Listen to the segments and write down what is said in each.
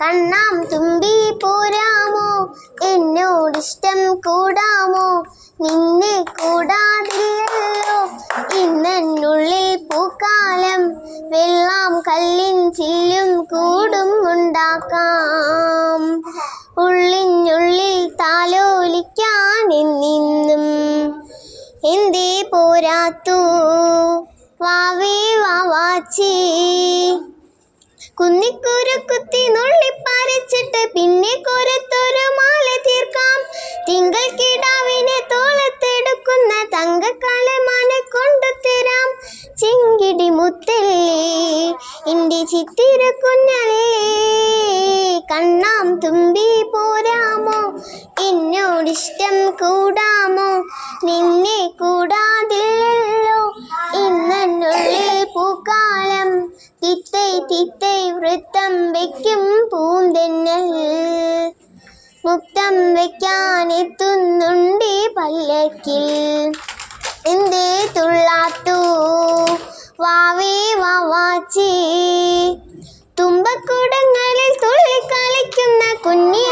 കണ്ണാം തുമ്പി പോരാമോ? എന്നോടിഷ്ടം കൂടാമോ? നിന്നെ കൂടാതില്ലല്ലോ. ഇന്നെന്നുള്ളിൽ പൂക്കാലം എന്തേ പോരാത്തു. വാവേ വാവാച്ചി കുന്നിക്കൂര കുത്തി നുള്ളിപ്പറിച്ചിട്ട് പിന്നെ കോരത്തൊരു മാല തീർക്കാം. തിങ്കൾ കിടാവിനെ തോളത്തെടുക്കുന്ന തങ്കക്കളമാനെ കൊണ്ടു തരാം. ചെങ്കിടി മുത്തല്ലേ എന്റെ ചിത്തിര കുഞ്ഞല്ലേ കണ്ണാം തുമ്പി പോരാമോ? എന്നോടിഷ്ടം കൂടാമോ? നിന്നെ കൂടാതില്ലല്ലോ. ഇന്നുള്ളിൽ പൂക്കാലം. തിത്തൈ തിത്തൈ വൃത്തം വയ്ക്കും പൂന്തെന്നൽ. മുക്തം വയ്ക്കാൻ എത്തുന്നുണ്ട് പല്ലക്കിൽ. എന്തേ തുള്ളാത്തു? വാവേ വാവാച്ചി തുമ്പക്കുടങ്ങളിൽ തുള്ളിക്കളിക്കുന്ന കളിക്കുന്ന കാറ്റിന്റെ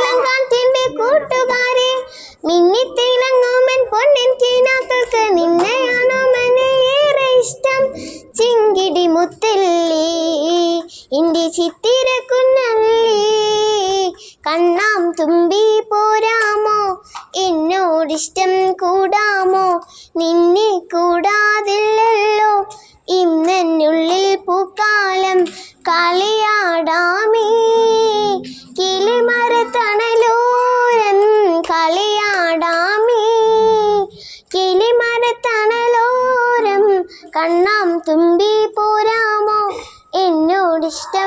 ചിങ്കിടി ഇന്റെ ചിത്തിര കുഞ്ഞല്ലേ. കണ്ണാം തുമ്പി പോരാമോ? എന്നോടിഷ്ടം കൂടാമോ? നിന്നെ കൂടാതില്ലല്ലോ. ഇന്നെന്നുള്ളിൽ പൂക്കാലം കളിയാടാമേ. കിളിമരത്തണലോരം കളിയാടാമേ. കിളിമരത്തണലോരം കണ്ണാം തുമ്പി പോരാമോ എന്നോടിഷ്ടം കൂടാ